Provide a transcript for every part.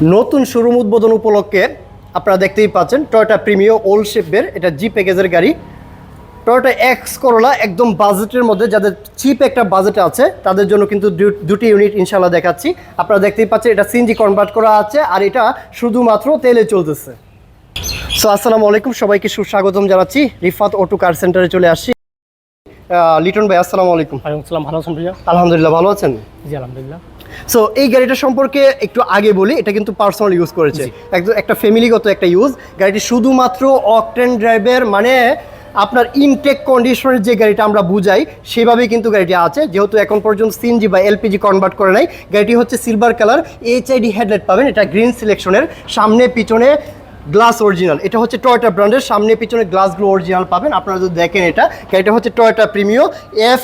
নতুন শোরুম উদ্বোধন উপলক্ষে আপনারা দেখতেই পাচ্ছেন টয়োটা প্রিমিও ওল্ড শেপের এটা জি প্যাকেজের গাড়ি। টয়োটা এক্স করোলা একদম বাজেটের মধ্যে যাদের চিপ একটা বাজেট আছে তাদের জন্য কিন্তু দুটি ইউনিট ইনশাল্লাহ দেখাচ্ছি। আপনারা দেখতেই পাচ্ছেন এটা সিনজি কনভার্ট করা আছে আর এটা শুধুমাত্র তেলে চলতেছে। সো আসসালামু আলাইকুম সবাইকে সুস্বাগতম জানাচ্ছি। রিফাত অটো কার সেন্টারে চলে আসছি। আহ, লিটন ভাই আসসালামু আলাইকুম। ওয়ালাইকুম সালাম ভালো আছেন ভাইয়া? আলহামদুলিল্লাহ ভালো আছেন? জি আলহামদুলিল্লাহ। সো এই গাড়িটা সম্পর্কে একটু আগে বলি এটা কিন্তু পার্সোনাল ইউজ করেছে। একদম একটা ফ্যামিলিগত একটা ইউজ গাড়িটি শুধুমাত্র অকটেন ড্রাইভের মানে আপনার ইনটেক কন্ডিশনের যে গাড়িটা আমরা বুঝাই সেভাবেই কিন্তু গাড়িটি আছে। যেহেতু এখন পর্যন্ত সিএনজি বা এলপিজি কনভার্ট করে নাই গাড়িটি হচ্ছে সিলভার কালার এইচআইডি হেডলাইট পাবেন। এটা গ্রিন সিলেকশনের সামনে পিছনে গ্লাস অরিজিনাল এটা হচ্ছে টয়োটা ব্র্যান্ডের সামনে পিছনে গ্লাসগুলো অরিজিনাল পাবেন। আপনারা যদি দেখেন এটা গাড়িটা হচ্ছে Toyota Premio F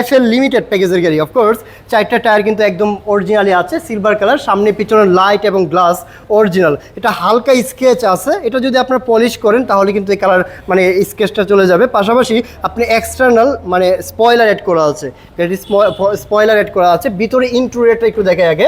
F L limited প্যাকেজের গাড়ি অফকোর্স চারটা টায়ার কিন্তু একদম অরিজিনালি আছে সিলভার কালার সামনে পিছনে লাইট এবং গ্লাস অরিজিনাল এটা হালকা স্কেচ আছে, এটা যদি আপনারা পলিশ করেন, তাহলে কিন্তু এই কালার মানে স্কেচটা চলে যাবে। পাশাপাশি আপনি এক্সটার্নাল মানে স্পয়লার অ্যাড করা আছে। স্পয়লার অ্যাড করা আছে। ভিতরে ইন্টুরিয়ারটা একটু দেখে আগে।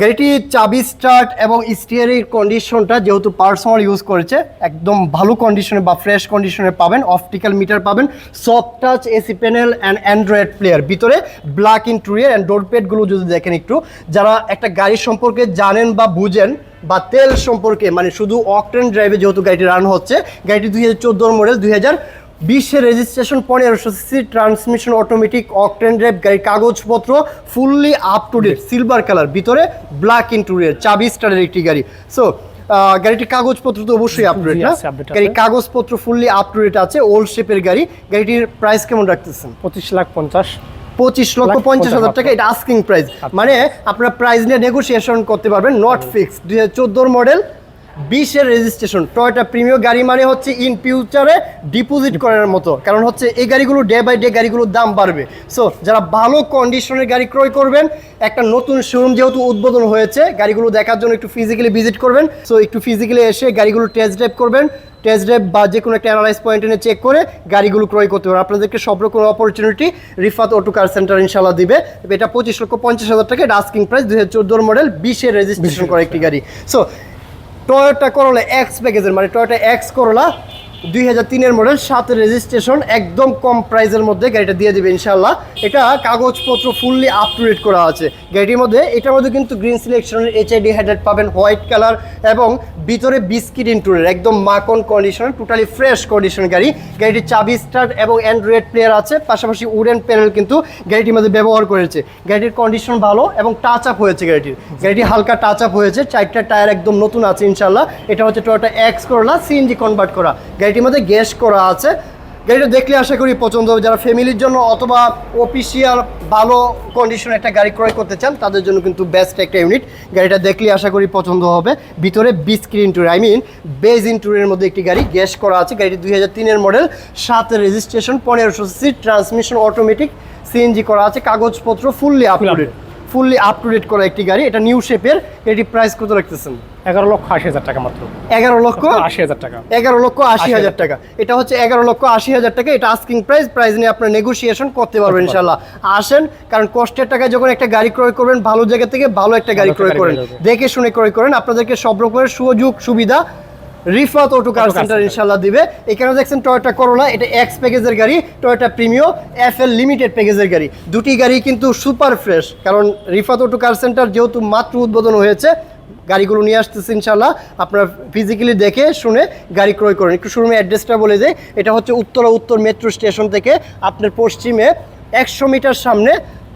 গাড়িটি চাবি স্টার্ট এবং স্টিয়ারিং কন্ডিশনটা যেহেতু পার্সোনাল ইউজ করেছে, একদম ভালো কন্ডিশনে বা ফ্রেশ কন্ডিশনে পাবেন অপটিক্যাল মিটার পাবেন soft touch A C panel and android player ভিতরে ব্ল্যাক ইন্টুরিয়ার অ্যান্ড ডোর প্যাডগুলো যদি দেখেন একটু, যারা একটা গাড়ি সম্পর্কে জানেন বা বুঝেন, বা তেল সম্পর্কে মানে শুধু অকটেন ড্রাইভে যেহেতু গাড়িটি রান হচ্ছে, গাড়িটি দুই হাজার চোদ্দোর মডেল দুই হাজার বিশের রেজিস্ট্রেশন পনেরোশো C C transmission automatic octane drive গাড়ির কাগজপত্র fully up to date silver colour ভিতরে ব্ল্যাক ইন্টুরিয়ার চাবি স্টারের একটি গাড়ি। সো গাড়িটির কাগজপত্র তো অবশ্যই আপ টু ডেট না। গাড়ির কাগজপত্র ফুললি আপ টু ডেট আছে ওল্ড শেপের গাড়ি। গাড়িটির প্রাইস কেমন রাখতেছেন? পঁচিশ লাখ পঞ্চাশ। পঁচিশ লক্ষ পঞ্চাশ হাজার টাকা এটা আস্কিং প্রাইস মানে আপনার প্রাইস নিয়ে নেগোসিয়েশন করতে পারবেন নট ফিক্সড দুই হাজার চোদ্দোর মডেল বিশের রেজিস্ট্রেশন টয়টা প্রিমিয় গাড়ি মানে হচ্ছে ইন ফিউচারে ডিপোজিট করার মতো। কারণ হচ্ছে এই গাড়িগুলো ডে বাই ডে গাড়িগুলোর দাম বাড়বে। সো যারা ভালো কন্ডিশনের গাড়ি ক্রয় করবেন একটা নতুন শোরুম যেহেতু উদ্বোধন হয়েছে গাড়িগুলো দেখার জন্য একটু ফিজিক্যালি ভিজিট করবেন। সো একটু ফিজিক্যালি এসে গাড়িগুলো টেস্ট ড্রাইভ করবেন। টেস্ট ড্রাইভ বা যে কোনো একটা অ্যানালাইজ পয়েন্ট এনে চেক করে গাড়িগুলো ক্রয় করতে পারবেন। আপনাদেরকে সব রকম opportunity Rifat auto car centre ইনশাল্লাহ দিবে। এটা পঁচিশ লক্ষ পঞ্চাশ হাজার টাকা আস্কিং প্রাইস দুই হাজার চোদ্দোর মডেল বিশের রেজিস্ট্রেশন করা একটি গাড়ি। সো টয়োটা করোলা এক্স প্যাকেজের মানে টয়োটা এক্স করোলা দুই হাজার তিনের মডেল সাতের রেজিস্ট্রেশন একদম কম প্রাইসের মধ্যে গাড়িটা দিয়ে দেবে ইনশাল্লাহ এটা কাগজপত্র ফুললি আপ টু ডেট করা আছে। গাড়িটির মধ্যে, এটার মধ্যে কিন্তু গ্রিন সিলেকশনের এইচআইডি হেডলাইট পাবেন হোয়াইট কালার এবং ভিতরে বিস্কিট ইন্টুরের একদম মাখন কন্ডিশন টোটালি ফ্রেশ কন্ডিশন গাড়ি। গাড়িটির চাবি স্টার্ট এবং অ্যান্ড্রয়েড প্লেয়ার আছে, পাশাপাশি উডেন প্যানেল কিন্তু গাড়িটির মধ্যে ব্যবহার করেছে। গাড়িটির কন্ডিশন ভালো এবং টাচ আপ হয়েছে গাড়িটির। গাড়িটি হালকা টাচ আপ হয়েছে, চারটা টায়ার একদম নতুন আছে ইনশাল্লাহ এটা হচ্ছে Toyota X Corolla C N G convert করা। গাড়িটির মধ্যে গ্যাস করা আছে। গাড়িটা দেখলে আশা করি পছন্দ হবে। যারা ফ্যামিলির জন্য অথবা অফিসিয়াল ভালো কন্ডিশনে একটা গাড়ি ক্রয় করতে চান, তাদের জন্য কিন্তু বেস্ট একটা ইউনিট গাড়িটা দেখলে আশা করি পছন্দ হবে। ভিতরে বিস্ক্রিন ইন্টুর আই মিন বেজ ইন্টুরের মধ্যে একটি গাড়ি গ্যাস করা আছে। গাড়িটি দুই হাজার তিনের মডেল সাতের রেজিস্ট্রেশন পনেরোশো সি ট্রান্সমিশন অটোমেটিক সিএনজি করা আছে। কাগজপত্র fully up to date fully up to date করা একটি গাড়ি। এটা নিউ শেপের এটি প্রাইস কত রাখতেছেন? এগারো লক্ষ আশি হাজার টাকা মাত্র। এগারো লক্ষ আশি হাজার টাকা। এগারো লক্ষ আশি হাজার টাকা। এটা হচ্ছে এগারো লক্ষ আশি হাজার টাকা। এটা আস্কিং প্রাইস প্রাইস নিয়ে আপনার নেগোসিয়েশন করতে পারবেন ইনশাল্লাহ। আসেন কারণ কষ্টের টাকায় যখন একটা গাড়ি ক্রয় করবেন ভালো জায়গা থেকে ভালো একটা গাড়ি ক্রয় করেন। দেখে শুনে ক্রয় করেন। আপনাদেরকে সব রকমের সুযোগ সুবিধা রিফাত অটো কার সেন্টার। ইনশাল্লাহ দিবে। এখানে দেখছেন টয়োটা করোলা এটা এক্স প্যাকেজের গাড়ি Toyota Premio F L limited প্যাকেজের গাড়ি। দুটি গাড়ি কিন্তু সুপার ফ্রেশ কারণ রিফাত অটো কার সেন্টার যেহেতু মাত্র উদ্বোধন হয়েছে গাড়িগুলো নিয়ে আসতেছে ইনশাল্লাহ আপনারা ফিজিক্যালি দেখে শুনে গাড়ি ক্রয় করেন। একটু শোরুমের অ্যাড্রেসটা বলে দেয় এটা হচ্ছে উত্তরা উত্তর মেট্রো স্টেশন থেকে আপনার পশ্চিমে একশো মিটার সামনে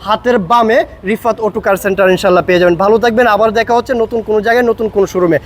হাতের বামে রিফাত অটো কার সেন্টার ইনশাল্লাহ পেয়ে যাবেন। ভালো থাকবেন। আবার দেখা হচ্ছে নতুন কোনো জায়গায় নতুন কোনো শোরুমে